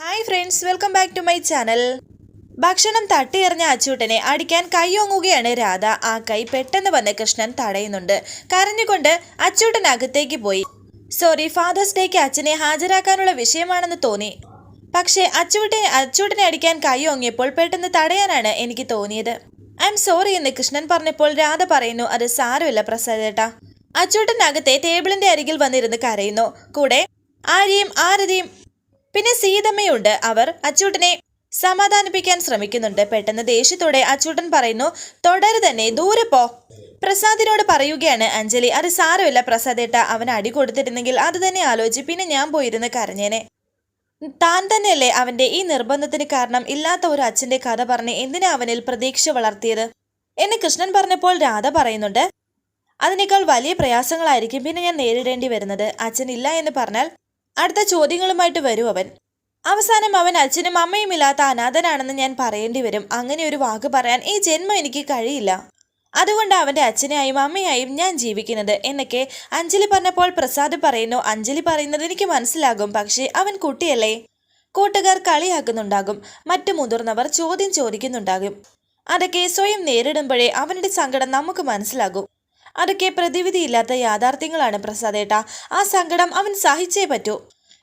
Hi friends welcome back to my channel ഭക്ഷണം തട്ടിയെറിഞ്ഞ അച്ചൂട്ടനെ അടിക്കാൻ കൈയോങ്ങുകയാണ് രാധ. ആ കൈ പെട്ടെന്ന് വന്ന് കൃഷ്ണൻ തടയുന്നുണ്ട്. കരഞ്ഞുകൊണ്ട് അച്ചൂട്ടൻ അകത്തേക്ക് പോയി. സോറി ഫാദേഴ്സ് ഡേക്ക് അച്ഛനെ ഹാജരാക്കാനുള്ള വിഷയമാണെന്ന് തോന്നി. പക്ഷേ അച്ചൂട്ടെ അച്ചൂട്ടനെ അടിക്കാൻ കൈയോങ്ങിയപ്പോൾ പെട്ടെന്ന് തടയാനാണ് എനിക്ക് തോന്നിയത്. ഐ എം സോറി എന്ന് കൃഷ്ണൻ പറഞ്ഞപ്പോൾ രാധ പറയുന്നു അത് സാരമില്ല പ്രസാദേട്ടാ അച്ചൂട്ടൻ അകത്തെ ടേബിളിന്റെ അരികിൽ വന്നിരുന്ന് കരയുന്നു. കൂടെ ആര്യയും ആരതിയും പിന്നെ സീതമ്മയുണ്ട്. അവർ അച്ചൂട്ടനെ സമാധാനിപ്പിക്കാൻ ശ്രമിക്കുന്നുണ്ട്. പെട്ടെന്ന് ദേഷ്യത്തോടെ അച്ചൂട്ടൻ പറയുന്നു തുടരു തന്നെ ദൂരെ പോ. പ്രസാദിനോട് പറയുകയാണ് അഞ്ജലി അത് സാരമില്ല. പ്രസാദേട്ട അവൻ അടി കൊടുത്തിരുന്നെങ്കിൽ അത് തന്നെ ആലോചിച്ച് പിന്നെ ഞാൻ പോയിരുന്ന് കരഞ്ഞേനെ. താൻ തന്നെയല്ലേ അവന്റെ ഈ നിർബന്ധത്തിന് കാരണം ഇല്ലാത്ത ഒരു അച്ഛന്റെ കഥ പറഞ്ഞ് എന്തിനാ അവനിൽ പ്രതീക്ഷ വളർത്തിയത്? എന്ന് കൃഷ്ണൻ പറഞ്ഞപ്പോൾ രാധ പറയുന്നുണ്ട് അതിനേക്കാൾ വലിയ പ്രയാസങ്ങളായിരിക്കും പിന്നെ ഞാൻ നേരിടേണ്ടി വരുന്നത്. അച്ഛൻ ഇല്ല എന്ന് പറഞ്ഞാൽ അടുത്ത ചോദ്യങ്ങളുമായിട്ട് വരും അവൻ. അവസാനം അവൻ അച്ഛനും അമ്മയും ഇല്ലാത്ത അനാഥനാണെന്ന് ഞാൻ പറയേണ്ടി വരും. അങ്ങനെ ഒരു വാക്ക് പറയാൻ ഈ ജന്മം എനിക്ക് കഴിയില്ല. അതുകൊണ്ട് അവന്റെ അച്ഛനെയും അമ്മയായും ഞാൻ ജീവിക്കുന്നത്. എന്നൊക്കെ അഞ്ജലി പറഞ്ഞപ്പോൾ പ്രസാദ് പറയുന്നു അഞ്ജലി പറയുന്നത് എനിക്ക് മനസ്സിലാകും. പക്ഷേ അവൻ കുട്ടിയല്ലേ? കൂട്ടുകാർ കളിയാക്കുന്നുണ്ടാകും. മറ്റു മുതിർന്നവർ ചോദ്യം ചോദിക്കുന്നുണ്ടാകും. അതൊക്കെ സ്വയം നേരിടുമ്പോഴേ അവന്റെ സങ്കടം നമുക്ക് മനസ്സിലാകും. അതൊക്കെ പ്രതിവിധിയില്ലാത്ത യാഥാർത്ഥ്യങ്ങളാണ് പ്രസാദേട്ട. ആ സങ്കടം അവൻ സഹിച്ചേ പറ്റൂ.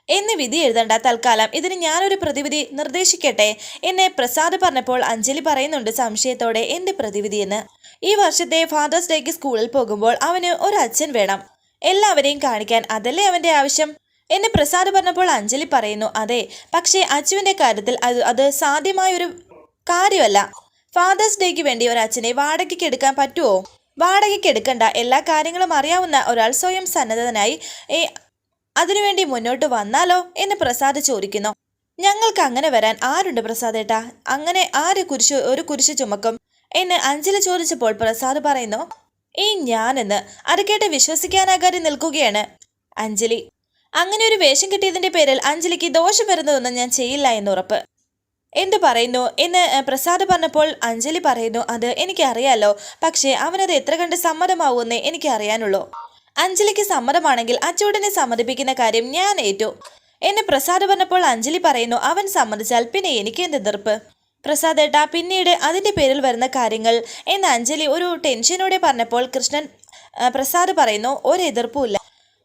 എന്ന് വിധി എഴുതണ്ട തൽക്കാലം. ഇതിന് ഞാനൊരു പ്രതിവിധി നിർദ്ദേശിക്കട്ടെ? എന്നെ പ്രസാദ് പറഞ്ഞപ്പോൾ അഞ്ജലി പറയുന്നുണ്ട് സംശയത്തോടെ എന്ത് പ്രതിവിധി എന്ന് ഈ വർഷത്തെ ഫാദേഴ്സ് ഡേക്ക് സ്കൂളിൽ പോകുമ്പോൾ അവന് ഒരു അച്ഛൻ വേണം. എല്ലാവരെയും കാണിക്കാൻ അതല്ലേ അവന്റെ ആവശ്യം? എന്നെ പ്രസാദ് പറഞ്ഞപ്പോൾ അഞ്ജലി പറയുന്നു അതെ പക്ഷേ അച്ഛുവിന്റെ കാര്യത്തിൽ അത് അത് സാധ്യമായൊരു കാര്യമല്ല. ഫാദേഴ്സ് ഡേക്ക് വേണ്ടി ഒരു അച്ഛനെ വാടകയ്ക്ക് എടുക്കാൻ പറ്റുമോ വാടകയ്ക്ക് എടുക്കേണ്ട. എല്ലാ കാര്യങ്ങളും അറിയാവുന്ന ഒരാൾ സ്വയം സന്നദ്ധനായി അതിനുവേണ്ടി മുന്നോട്ട് വന്നാലോ എന്ന് പ്രസാദ് ചോദിക്കുന്നു. ഞങ്ങൾക്ക് അങ്ങനെ വരാൻ ആരുണ്ട് പ്രസാദേട്ടാ? അങ്ങനെ ആര് കുരിശ് ഒരു കുരിശ് ചുമക്കും എന്ന് അഞ്ജലി ചോദിച്ചപ്പോൾ പ്രസാദ് പറയുന്നു ഈ ഞാനെന്ന് അത് കേട്ട് വിശ്വസിക്കാനാകാതെ നിൽക്കുകയാണ്. അഞ്ജലി അങ്ങനെ ഒരു വേഷം കിട്ടിയതിന്റെ പേരിൽ അഞ്ജലിക്ക് ദോഷം വരുന്നതൊന്നും ഞാൻ ചെയ്യില്ല എന്ന് ഉറപ്പ്. എന്തു പറയുന്നു? എന്ന് പ്രസാദ് പറഞ്ഞപ്പോൾ അഞ്ജലി പറയുന്നു അത് എനിക്കറിയാലോ പക്ഷേ അവനത് എത്ര കണ്ട് സമ്മതമാവുമെന്ന് എനിക്കറിയാനുള്ളൂ. അഞ്ജലിക്ക് സമ്മതമാണെങ്കിൽ അച്ചൂടനെ സമ്മതിപ്പിക്കുന്ന കാര്യം ഞാൻ ഏറ്റു. എന്നെ പ്രസാദ് പറഞ്ഞപ്പോൾ അഞ്ജലി പറയുന്നു അവൻ സമ്മതിച്ചാൽ പിന്നെ എനിക്ക് എന്ത് എതിർപ്പ്? പ്രസാദ് ഏട്ടാ പിന്നീട് അതിന്റെ പേരിൽ വരുന്ന കാര്യങ്ങൾ എന്ന് അഞ്ജലി ഒരു ടെൻഷനോടെ പറഞ്ഞപ്പോൾ കൃഷ്ണൻ പ്രസാദ് പറയുന്നു ഒരു എതിർപ്പുമില്ല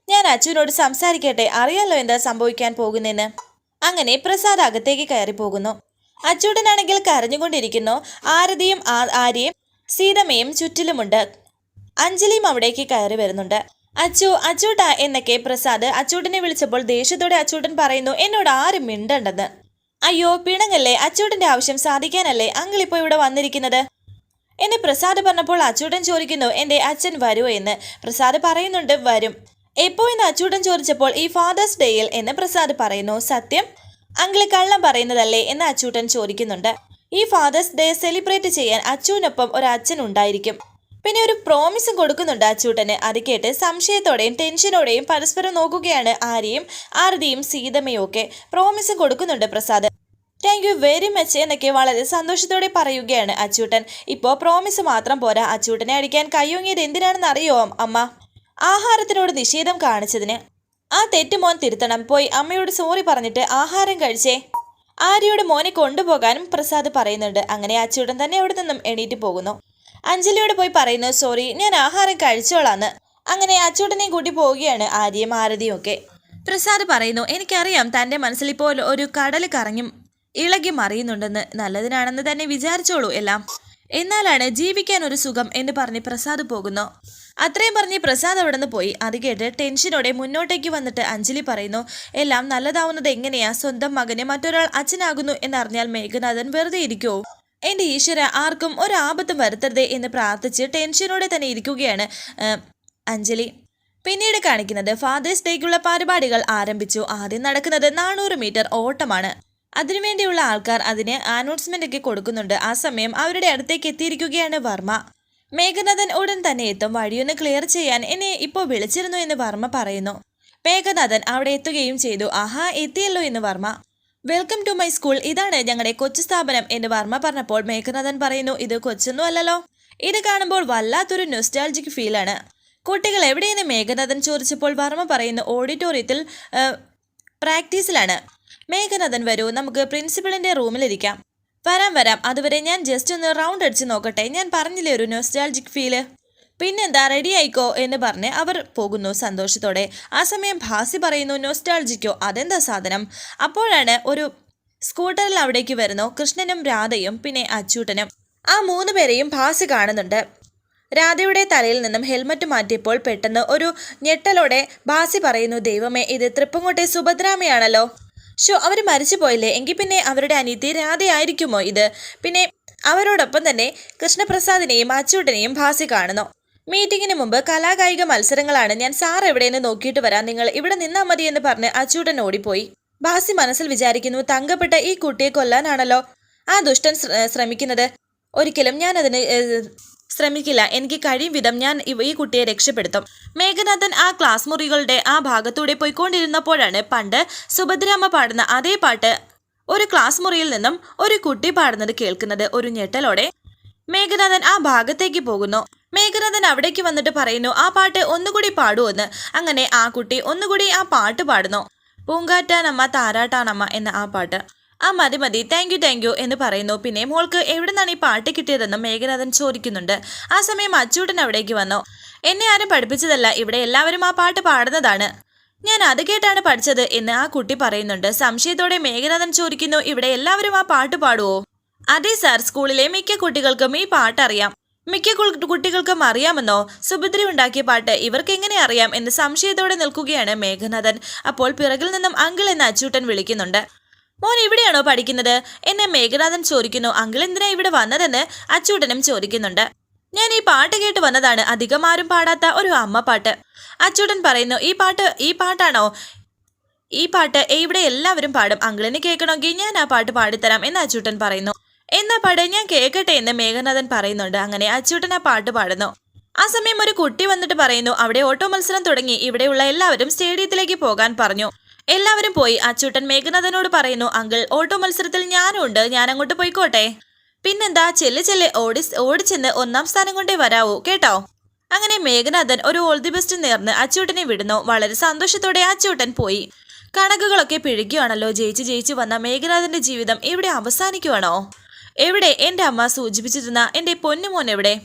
ഞാൻ അച്ഛനോട് സംസാരിക്കട്ടെ അറിയാലോ എന്താ സംഭവിക്കാൻ പോകുന്നതെന്ന് അങ്ങനെ പ്രസാദ് അകത്തേക്ക് കയറി പോകുന്നു അച്ചൂട്ടനാണെങ്കിൽ കരഞ്ഞുകൊണ്ടിരിക്കുന്നു. ആരതിയും ആര്യയും സീതമ്മയും ചുറ്റിലുമുണ്ട്. അഞ്ജലിയും അവിടേക്ക് കയറി വരുന്നുണ്ട്. അച്ചു അച്ചൂട്ട എന്നൊക്കെ പ്രസാദ് അച്ചൂട്ടനെ വിളിച്ചപ്പോൾ ദേഷ്യത്തോടെ അച്ചൂട്ടൻ പറയുന്നു എന്നോട് ആരും മിണ്ടണ്ടെന്ന്. അയ്യോ പിണങ്ങല്ലേ? അച്ചൂട്ടന്റെ ആവശ്യം സാധിക്കാനല്ലേ അങ്കിൾ ഇപ്പോൾ ഇവിടെ വന്നിരിക്കുന്നത്? എന്നെ പ്രസാദ് പറഞ്ഞപ്പോൾ അച്ചൂട്ടൻ ചോദിക്കുന്നു എന്റെ അച്ഛൻ വരുമോ എന്ന്. പ്രസാദ് പറയുന്നുണ്ട് വരും. എപ്പോ? എന്ന് അച്ചൂട്ടൻ ചോദിച്ചപ്പോൾ ഈ ഫാദേഴ്സ് ഡേയിൽ എന്ന് പ്രസാദ് പറയുന്നു സത്യം? അങ്കിൾ കള്ളം പറയുന്നതല്ലേ എന്ന് അച്ചൂട്ടൻ ചോദിക്കുന്നുണ്ട്. ഈ ഫാദേഴ്സ് ഡേ സെലിബ്രേറ്റ് ചെയ്യാൻ അച്ചുവിനൊപ്പം ഒരു അച്ഛൻ ഉണ്ടായിരിക്കും. പിന്നെ ഒരു പ്രോമിസും കൊടുക്കുന്നുണ്ട് അച്ചൂട്ടന്. അത് കേട്ട് സംശയത്തോടെയും ടെൻഷനോടെയും പരസ്പരം നോക്കുകയാണ് ആര്യയും ആരതിയും സീതമ്മയും ഒക്കെ. പ്രോമിസും കൊടുക്കുന്നുണ്ട് Prasad. Thank you very much എന്നൊക്കെ വളരെ സന്തോഷത്തോടെ പറയുകയാണ് അച്ചൂട്ടൻ. ഇപ്പോൾ പ്രോമിസ് മാത്രം പോരാ. അച്ചൂട്ടനെ അടിക്കാൻ കയ്യൊങ്ങിയത് എന്തിനാണെന്ന് അറിയോ അമ്മ? ആഹാരത്തിനോട് നിഷേധം കാണിച്ചതിന്. ആ തെറ്റ് മോൻ തിരുത്തണം. പോയി അമ്മയോട് സോറി പറഞ്ഞിട്ട് ആഹാരം കഴിച്ചേ. ആര്യയുടെ മോനെ കൊണ്ടുപോകാനും പ്രസാദ് പറയുന്നുണ്ട്. അങ്ങനെ അച്ചൂട്ടൻ തന്നെ അവിടെ നിന്നും എണീറ്റ് പോകുന്നു. അഞ്ജലിയോട് പോയി പറയുന്നു സോറി ഞാൻ ആഹാരം കഴിച്ചോളാന്ന്. അങ്ങനെ അച്ചൂട്ടനെ കൂട്ടി പോവുകയാണ് ആര്യയും ആരതിയും ഒക്കെ. പ്രസാദ് പറയുന്നു എനിക്കറിയാം തന്റെ മനസ്സിൽ ഇപ്പോൾ ഒരു കടൽ കറങ്ങും ഇളകി മറിയുന്നുണ്ടെന്ന്. നല്ലതിനാണെന്ന് തന്നെ വിചാരിച്ചോളൂ എല്ലാം. എന്നാലാണ് ജീവിക്കാൻ ഒരു സുഖം എന്ന് പറഞ്ഞ് പ്രസാദ് പോകുന്നു. അത്രയും പറഞ്ഞ് പ്രസാദ് അവിടെ നിന്ന് പോയി. അത് കേട്ട് ടെൻഷനോടെ മുന്നോട്ടേക്ക് വന്നിട്ട് അഞ്ജലി പറയുന്നു എല്ലാം നല്ലതാവുന്നത് എങ്ങനെയാ? സ്വന്തം മകനെ മറ്റൊരാൾ അച്ഛനാകുന്നു എന്നറിഞ്ഞാൽ മേഘനാഥൻ വെറുതെ ഇരിക്കുമോ എന്റെ ഈശ്വര ആർക്കും ഒരു ആപത്തും വരുത്തരുതേ എന്ന് പ്രാർത്ഥിച്ച് ടെൻഷനോടെ തന്നെ ഇരിക്കുകയാണ് അഞ്ജലി. പിന്നീട് കാണിക്കുന്നത് ഫാദേഴ്സ് ഡേക്കുള്ള പരിപാടികൾ ആരംഭിച്ചു. ആദ്യം നടക്കുന്നത് നാനൂറ് മീറ്റർ ഓട്ടമാണ്. അതിനുവേണ്ടിയുള്ള ആൾക്കാർ അതിന് അനൗൺസ്മെന്റ് ഒക്കെ കൊടുക്കുന്നുണ്ട്. ആ സമയം അവരുടെ അടുത്തേക്ക് എത്തിയിരിക്കുകയാണ് വർമ്മ. മേഘനാഥൻ ഉടൻ തന്നെ എത്തും. വഴിയൊന്ന് ക്ലിയർ ചെയ്യാൻ എന്നെ ഇപ്പോൾ വിളിച്ചിരുന്നു എന്ന് വർമ്മ പറയുന്നു. മേഘനാഥൻ അവിടെ എത്തുകയും ചെയ്തു. ആഹാ എത്തിയല്ലോ എന്ന് Varma. Welcome to my school ഇതാണ് ഞങ്ങളുടെ കൊച്ചു സ്ഥാപനം എന്ന് വർമ്മ പറഞ്ഞപ്പോൾ മേഘനാഥൻ പറയുന്നു. ഇത് കൊച്ചൊന്നും അല്ലല്ലോ. ഇത് കാണുമ്പോൾ വല്ലാത്തൊരു നൊസ്റ്റാൾജിക് ഫീലാണ് കുട്ടികൾ എവിടെയെന്ന് മേഘനാഥൻ ചോദിച്ചപ്പോൾ വർമ്മ പറയുന്നു ഓഡിറ്റോറിയത്തിൽ പ്രാക്ടീസിലാണ് മേഘനാഥൻ വരൂ നമുക്ക് പ്രിൻസിപ്പളിന്റെ റൂമിലിരിക്കാം വരാം വരാം. അതുവരെ ഞാൻ ജസ്റ്റ് ഒന്ന് റൗണ്ട് അടിച്ച് നോക്കട്ടെ. ഞാൻ പറഞ്ഞില്ലേ ഒരു നോസ്റ്റാൾജിക് ഫീൽ പിന്നെന്താ റെഡി ആയിക്കോ എന്ന് പറഞ്ഞ് അവർ പോകുന്നു സന്തോഷത്തോടെ. ആ സമയം ഭാസി പറയുന്നു നോസ്റ്റാൾജിക്കോ അതെന്താ സാധനം? അപ്പോഴാണ് ഒരു സ്കൂട്ടറിൽ അവിടേക്ക് വരുന്നു കൃഷ്ണനും രാധയും പിന്നെ അച്ചൂട്ടനും. ആ മൂന്ന് പേരെയും ഭാസി കാണുന്നുണ്ട്. രാധയുടെ തലയിൽ നിന്നും ഹെൽമറ്റ് മാറ്റിയപ്പോൾ പെട്ടെന്ന് ഒരു ഞെട്ടലോടെ ഭാസി പറയുന്നു ദൈവമേ ഇത് തൃപ്പങ്കോട്ടെ സുഭദ്രാമയാണല്ലോ. ഷോ അവർ മരിച്ചു പോയില്ലേ? എങ്കിൽ പിന്നെ അവരുടെ അനിയത്തി രാധയായിരിക്കുമോ ഇത്? പിന്നെ അവരോടൊപ്പം തന്നെ കൃഷ്ണപ്രസാദിനെയും അച്ചൂട്ടനെയും ഭാസി കാണുന്നു. മീറ്റിംഗിന് മുമ്പ് കലാകായിക മത്സരങ്ങളാണ്. ഞാൻ സാർ എവിടെയെന്ന് നോക്കിയിട്ട് വരാം. നിങ്ങൾ ഇവിടെ നിന്നാ മതി എന്ന് പറഞ്ഞ് അച്ചൂട്ടൻ ഓടിപ്പോയി. ഭാസി മനസ്സിൽ വിചാരിക്കുന്നു തങ്കപ്പെട്ട ഈ കുട്ടിയെ കൊല്ലാനാണല്ലോ ആ ദുഷ്ടൻ ശ്ര- ശ്രമിക്കുന്നത്. ഒരിക്കലും ഞാൻ ശ്രമിക്കില്ല. എനിക്ക് കഴിയും വിധം ഞാൻ ഈ കുട്ടിയെ രക്ഷപ്പെടുത്തും. മേഘനാഥൻ ആ ക്ലാസ് മുറികളുടെ ആ ഭാഗത്തൂടെ പോയിക്കൊണ്ടിരുന്നപ്പോഴാണ് പണ്ട് സുഭദ്രാമ്മ പാടുന്ന അതേ പാട്ട് ഒരു ക്ലാസ് മുറിയിൽ നിന്നും ഒരു കുട്ടി പാടുന്നത് കേൾക്കുന്നത് ഒരു ഞെട്ടലോടെ. മേഘനാഥൻ ആ ഭാഗത്തേക്ക് പോകുന്നു. മേഘനാഥൻ അവിടേക്ക് വന്നിട്ട് പറയുന്നു ആ പാട്ട് ഒന്നുകൂടി പാടുമെന്ന് അങ്ങനെ ആ കുട്ടി ഒന്നുകൂടി ആ പാട്ട് പാടുന്നു. പൂങ്കാറ്റാനമ്മ താരാട്ടാനമ്മ എന്ന ആ പാട്ട്. ആ മതി മതി. താങ്ക് യു താങ്ക് യു എന്ന് പറയുന്നു. പിന്നെ മോൾക്ക് എവിടെ നിന്നാണ് ഈ പാട്ട് കിട്ടിയതെന്നും മേഘനാഥൻ ചോദിക്കുന്നുണ്ട്. ആ സമയം അച്ചൂട്ടൻ അവിടേക്ക് വന്നു. എന്നെ ആരും പഠിപ്പിച്ചതല്ല. ഇവിടെ എല്ലാവരും ആ പാട്ട് പാടുന്നതാണ്. ഞാൻ അത് കേട്ടാണ് പഠിച്ചത് എന്ന് ആ കുട്ടി പറയുന്നുണ്ട്. സംശയത്തോടെ മേഘനാഥൻ ചോദിക്കുന്നു ഇവിടെ എല്ലാവരും ആ പാട്ട് പാടുവോ? അതെ സാർ സ്കൂളിലെ മിക്ക കുട്ടികൾക്കും ഈ പാട്ട് അറിയാം. മിക്ക കുട്ടികൾക്കും അറിയാമെന്നോ? സുഭദ്രി ഉണ്ടാക്കിയ പാട്ട് ഇവർക്ക് എങ്ങനെ അറിയാം? എന്ന് സംശയത്തോടെ നിൽക്കുകയാണ് മേഘനാഥൻ. അപ്പോൾ പിറകിൽ നിന്നും അങ്കിൾ എന്ന് അച്ചൂട്ടൻ വിളിക്കുന്നുണ്ട്. മോൻ ഇവിടെയാണോ പഠിക്കുന്നത്? എന്നെ മേഘനാഥൻ ചോദിക്കുന്നു. അങ്കിൾ എന്തിനാ ഇവിടെ വന്നതെന്ന് അച്ചൂട്ടനും ചോദിക്കുന്നുണ്ട്. ഞാൻ ഈ പാട്ട് കേട്ട് വന്നതാണ്. അധികം ആരും പാടാത്ത ഒരു അമ്മ പാട്ട്. അച്ചൂട്ടൻ പറയുന്നു ഈ പാട്ട് ഈ പാട്ടാണോ? ഈ പാട്ട് ഇവിടെ എല്ലാവരും പാടും? അങ്കിളിന് കേൾക്കണമെങ്കിൽ ഞാൻ ആ പാട്ട് പാടിത്തരാം എന്ന് അച്ചൂട്ടൻ പറയുന്നു. എന്നാ പാട് ഞാൻ കേൾക്കട്ടെ എന്ന് മേഘനാഥൻ പറയുന്നുണ്ട്. അങ്ങനെ അച്ചൂട്ടൻ ആ പാട്ട് പാടുന്നു. ആ സമയം ഒരു കുട്ടി വന്നിട്ട് പറയുന്നു അവിടെ ഓട്ടോ മത്സരം തുടങ്ങി. ഇവിടെയുള്ള എല്ലാവരും സ്റ്റേഡിയത്തിലേക്ക് പോകാൻ പറഞ്ഞു. എല്ലാവരും പോയി. അച്ചൂട്ടൻ മേഘനാഥനോട് പറയുന്നു അങ്കിൾ ഓട്ടോ മത്സരത്തിൽ ഞാനും ഉണ്ട്. ഞാൻ അങ്ങോട്ട് പോയിക്കോട്ടെ. പിന്നെന്താ ചെല്ലെ ചെല്ല് ഓടി ഓടിച്ചെന്ന് ഒന്നാം സ്ഥാനം കൊണ്ടേ വരാവൂ കേട്ടോ? അങ്ങനെ മേഘനാഥൻ ഒരു ഓൾ ദി ബെസ്റ്റ് നേർന്ന് അച്ചൂട്ടനെ വിടുന്നു. വളരെ സന്തോഷത്തോടെ അച്ചൂട്ടൻ പോയി. കണക്കുകളൊക്കെ പിഴയ്ക്കുകയാണല്ലോ ജയിച്ച് ജയിച്ച് വന്ന മേഘനാഥന്റെ ജീവിതം ഇവിടെ അവസാനിക്കുവാണോ? എവിടെ? എന്റെ അമ്മ സൂചിപ്പിച്ചിരുന്ന എന്റെ പൊന്നുമോൻ എവിടെ?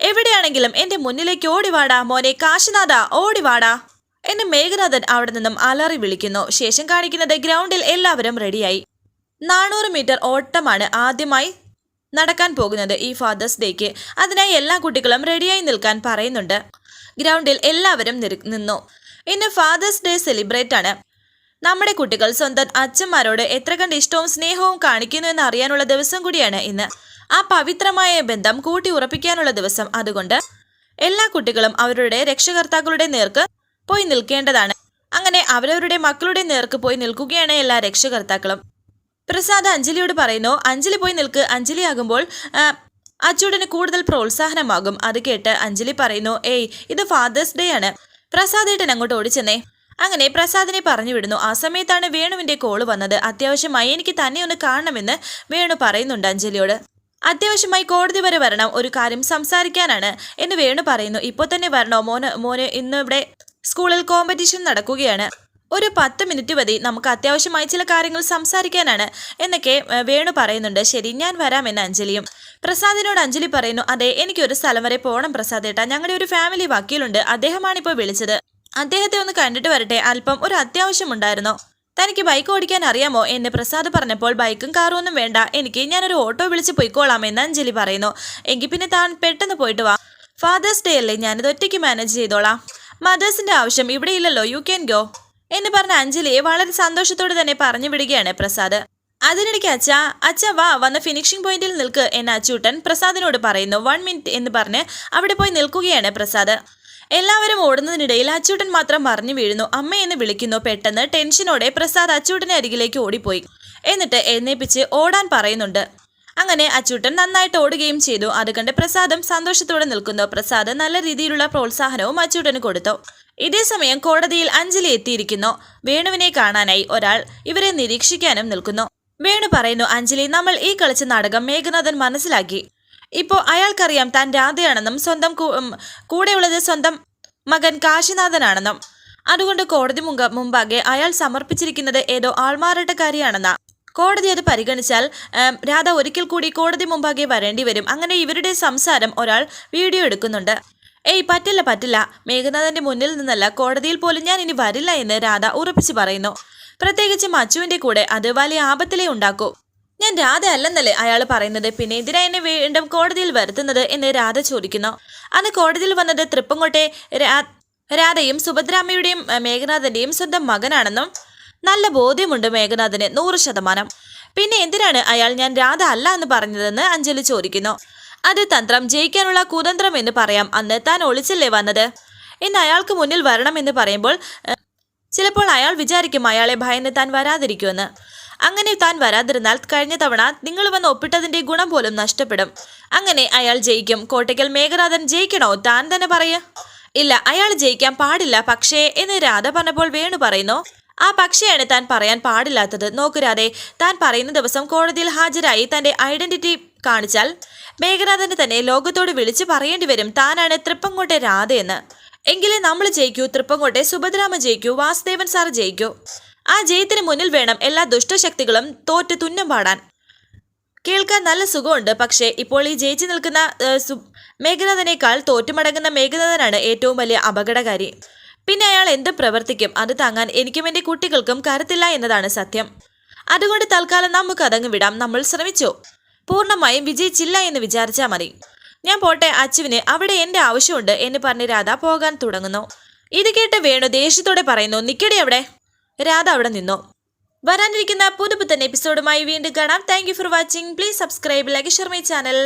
എവിടെയാണെങ്കിലും എന്റെ മുന്നിലേക്ക് ഓടിവാടാ മോനെ കാശിനാഥ ഓടിവാടാ എന്ന് മേഘനാഥൻ അവിടെ നിന്നും അലറി വിളിക്കുന്നു. ശേഷം കാണിക്കുന്നത് ഗ്രൗണ്ടിൽ എല്ലാവരും റെഡിയായി. നാനൂറ് മീറ്റർ ഓട്ടമാണ് ആദ്യമായി നടക്കാൻ പോകുന്നത് ഈ ഫാദേഴ്സ് ഡേക്ക് അതിനായി എല്ലാ കുട്ടികളും റെഡിയായി നിൽക്കാൻ പറയുന്നുണ്ട്. ഗ്രൗണ്ടിൽ എല്ലാവരും നിന്നു. ഇന്ന് ഫാദേഴ്സ് ഡേ സെലിബ്രേറ്റ് ആണ്. നമ്മുടെ കുട്ടികൾ സ്വന്തം അച്ഛന്മാരോട് എത്ര കണ്ട് ഇഷ്ടവും സ്നേഹവും കാണിക്കുന്നു എന്ന് അറിയാനുള്ള ദിവസം കൂടിയാണ് ഇന്ന്. ആ പവിത്രമായ ബന്ധം കൂട്ടി ഉറപ്പിക്കാനുള്ള ദിവസം അതുകൊണ്ട് എല്ലാ കുട്ടികളും അവരുടെ രക്ഷകർത്താക്കളുടെ നേർക്ക് പോയി നിൽക്കേണ്ടതാണ്. അങ്ങനെ അവരവരുടെ മക്കളുടെ നേർക്ക് പോയി നിൽക്കുകയാണ് എല്ലാ രക്ഷകർത്താക്കളും. പ്രസാദ് അഞ്ജലിയോട് പറയുന്നു അഞ്ജലി പോയി നിൽക്ക്. അഞ്ജലി ആകുമ്പോൾ ആ, അച്ചൂടന് കൂടുതൽ പ്രോത്സാഹനമാകും. അത് കേട്ട് അഞ്ജലി പറയുന്നു ഏയ് ഇത് ഫാദേഴ്സ് ഡേ ആണ്. പ്രസാദേട്ടൻ അങ്ങോട്ട് ഓടിച്ചെന്നേ. അങ്ങനെ പ്രസാദിനെ പറഞ്ഞു വിടുന്നു ആ സമയത്താണ് വേണുവിന്റെ കോൾ വന്നത്. അത്യാവശ്യമായി എനിക്ക് തന്നെ ഒന്ന് കാണണമെന്ന് വേണു പറയുന്നുണ്ട് അഞ്ജലിയോട്. അത്യാവശ്യമായി കോടതി വരെ വരണം. ഒരു കാര്യം സംസാരിക്കാനാണ്. എന്ന് വേണു പറയുന്നു ഇപ്പോൾ തന്നെ വരണോ? മോന് മോന് ഇന്ന് ഇവിടെ സ്കൂളിൽ കോമ്പറ്റീഷൻ നടക്കുകയാണ്. ഒരു പത്ത് മിനിറ്റ് മതി നമുക്ക് അത്യാവശ്യമായി ചില കാര്യങ്ങൾ സംസാരിക്കാനാണ് എന്നൊക്കെ വേണു പറയുന്നുണ്ട്. ശരി ഞാൻ വരാമെന്ന് അഞ്ജലിയും. പ്രസാദിനോട് അഞ്ജലി പറയുന്നു അതെ എനിക്കൊരു സ്ഥലം വരെ പോകണം പ്രസാദ് ഏട്ടാ. ഞങ്ങളുടെ ഒരു ഫാമിലി വക്കീലുണ്ട്. അദ്ദേഹമാണ് ഇപ്പോൾ വിളിച്ചത്. അദ്ദേഹത്തെ ഒന്ന് കണ്ടിട്ട് വരട്ടെ. അല്പം ഒരു അത്യാവശ്യമുണ്ടായിരുന്നു തനിക്ക് ബൈക്ക് ഓടിക്കാൻ അറിയാമോ എന്ന് പ്രസാദ് പറഞ്ഞപ്പോൾ ബൈക്കും കാറും ഒന്നും വേണ്ട. എനിക്ക് ഞാനൊരു ഓട്ടോ വിളിച്ച് പൊയ്ക്കോളാം എന്ന് അഞ്ജലി പറയുന്നു. എങ്കിൽ പിന്നെ താൻ പെട്ടെന്ന് പോയിട്ട് വാ. ഫാദേഴ്സ് ഡേ അല്ലേ? ഞാനിത് ഒറ്റയ്ക്ക് മാനേജ് ചെയ്തോളാം. മദേഴ്സിന്റെ ആവശ്യം ഇവിടെയില്ലല്ലോ യു ക്യാൻ ഗോ എന്ന് പറഞ്ഞ അഞ്ജലിയെ വളരെ സന്തോഷത്തോടെ തന്നെ പറഞ്ഞു വിടുകയാണ് പ്രസാദ്. അതിനിടയ്ക്ക് അച്ഛ അച്ഛ വാ വന്ന ഫിനിഷിംഗ് പോയിന്റിൽ നിൽക്ക് എന്ന അച്ചൂട്ടൻ പ്രസാദിനോട് പറയുന്നു. വൺ മിനിറ്റ് എന്ന് പറഞ്ഞ് അവിടെ പോയി നിൽക്കുകയാണ് പ്രസാദ്. എല്ലാവരും ഓടുന്നതിനിടയിൽ അച്ചൂട്ടൻ മാത്രം മറിഞ്ഞു വീഴുന്നു. അമ്മ എന്ന് വിളിക്കുന്നു. പെട്ടെന്ന് ടെൻഷനോടെ പ്രസാദ് അച്ചൂട്ടനെ അരികിലേക്ക് ഓടിപ്പോയി. എന്നിട്ട് എഴുന്നേപ്പിച്ച് ഓടാൻ പറയുന്നുണ്ട്. അങ്ങനെ അച്ചൂട്ടൻ നന്നായിട്ട് ഓടുകയും ചെയ്തു. അത് കണ്ട് പ്രസാദം സന്തോഷത്തോടെ നിൽക്കുന്നു. പ്രസാദ് നല്ല രീതിയിലുള്ള പ്രോത്സാഹനവും അച്ചൂട്ടന് കൊടുത്തു. ഇതേ സമയം കോടതിയിൽ അഞ്ജലി എത്തിയിരിക്കുന്നു. വേണുവിനെ കാണാനായി ഒരാൾ ഇവരെ നിരീക്ഷിക്കാനും നിൽക്കുന്നു. വേണു പറയുന്നു അഞ്ജലി നമ്മൾ ഈ കളിച്ച നാടകം മേഘനാഥൻ മനസ്സിലാക്കി. ഇപ്പോ അയാൾക്കറിയാം താൻ രാധയാണെന്നും സ്വന്തം കൂടെയുള്ളത് സ്വന്തം മകൻ കാശിനാഥനാണെന്നും. അതുകൊണ്ട് കോടതി മുമ്പാകെ അയാൾ സമർപ്പിച്ചിരിക്കുന്നത് ഏതോ ആൾമാറാട്ടക്കാരിയാണെന്നാ കോടതി അത് പരിഗണിച്ചാൽ രാധ ഒരിക്കൽ കൂടി കോടതി മുമ്പാകെ വരേണ്ടി വരും. അങ്ങനെ ഇവരുടെ സംസാരം ഒരാൾ വീഡിയോ എടുക്കുന്നുണ്ട്. ഏയ് പറ്റില്ല പറ്റില്ല. മേഘനാഥന്റെ മുന്നിൽ നിന്നല്ല കോടതിയിൽ പോലും ഞാൻ ഇനി വരില്ല എന്ന് രാധ ഉറപ്പിച്ചു പറയുന്നു. പ്രത്യേകിച്ച് മച്ചുവിന്റെ കൂടെ അത് വലിയ ആപത്തിലേ ഉണ്ടാക്കൂ. ഞാൻ രാധ അല്ലെന്നല്ലേ അയാൾ പറയുന്നത്? പിന്നെ എന്തിനാ എന്നെ വീണ്ടും കോടതിയിൽ വരുത്തുന്നത്? എന്ന് രാധ ചോദിക്കുന്നു. അന്ന് കോടതിയിൽ വന്നത് തൃപ്പങ്കോട്ടെ രാധയും സുഭദ്രാമ്മയുടെയും മേഘനാഥന്റെയും സ്വന്തം മകനാണെന്നും നല്ല ബോധ്യമുണ്ട് മേഘനാഥിന് നൂറ് ശതമാനം. പിന്നെ എന്തിനാണ് അയാൾ ഞാൻ രാധ അല്ല എന്ന് പറഞ്ഞതെന്ന് അഞ്ജലി ചോദിക്കുന്നു. അത് തന്ത്രം ജയിക്കാനുള്ള കുതന്ത്രം എന്ന് പറയാം. അന്ന് താൻ ഒളിച്ചല്ലേ വന്നത്? ഇന്ന് അയാൾക്ക് മുന്നിൽ വരണമെന്ന് പറയുമ്പോൾ ചിലപ്പോൾ അയാൾ വിചാരിക്കും അയാളെ ഭയന്ന് താൻ വരാതിരിക്കുമെന്ന്. അങ്ങനെ താൻ വരാതിരുന്നാൽ കഴിഞ്ഞ തവണ നിങ്ങൾ വന്ന് ഒപ്പിട്ടതിന്റെ ഗുണം പോലും നഷ്ടപ്പെടും. അങ്ങനെ അയാൾ ജയിക്കും. കോട്ടയ്ക്കൽ മേഘനാഥൻ ജയിക്കണോ? താൻ തന്നെ പറയ. ഇല്ല അയാൾ ജയിക്കാൻ പാടില്ല. പക്ഷേ എന്ന് രാധ പറഞ്ഞപ്പോൾ വേണു പറയുന്നു ആ പക്ഷിയാണ് താൻ പറയാൻ പാടില്ലാത്തത്. നോക്കുരാതെ താൻ പറയുന്ന ദിവസം കോടതിയിൽ ഹാജരായി തന്റെ ഐഡന്റിറ്റി കാണിച്ചാൽ മേഘനാഥന് തന്നെ ലോകത്തോട് വിളിച്ചു പറയേണ്ടി വരും. താനാണ് തൃപ്പങ്കോട്ടെ രാധയെന്ന്. എങ്കിലേ നമ്മൾ ജയിക്കൂ തൃപ്പങ്കോട്ടെ സുഭദ്രാമ ജയിക്കൂ വാസുദേവൻ സാർ ജയിക്കൂ. ആ ജയത്തിന് മുന്നിൽ വേണം എല്ലാ ദുഷ്ടശക്തികളും തോറ്റ് തുന്നം പാടാൻ. കേൾക്കാൻ നല്ല സുഖമുണ്ട് പക്ഷേ ഇപ്പോൾ ഈ ജയിച്ചു നിൽക്കുന്ന മേഘനാഥനേക്കാൾ തോറ്റുമടങ്ങുന്ന മേഘനാഥനാണ് ഏറ്റവും വലിയ അപകടകാരി. പിന്നെ അയാൾ എന്ത് പ്രവർത്തിക്കും? അത് താങ്ങാൻ എനിക്കും എന്റെ കുട്ടികൾക്കും കരുത്തില്ല എന്നതാണ് സത്യം. അതുകൊണ്ട് തൽക്കാലം നമുക്ക് അതങ്ങ് വിടാം. നമ്മൾ ശ്രമിച്ചു? പൂർണമായും വിജയിച്ചില്ല എന്ന് വിചാരിച്ചാൽ മതി. ഞാൻ പോട്ടെ അച്ചുവിന് അവിടെ എന്റെ ആവശ്യമുണ്ട് എന്ന് പറഞ്ഞ് രാധ പോകാൻ തുടങ്ങുന്നു. ഇത് കേട്ട് വേണു ദേഷ്യത്തോടെ പറയുന്നു നിക്കടി അവിടെ. രാധ അവിടെ നിന്നു. വരാനിരിക്കുന്ന പുതുപുത്തൻ എപ്പിസോഡുമായി വീണ്ടും കാണാം. Thank for watching please subscribe like share my channel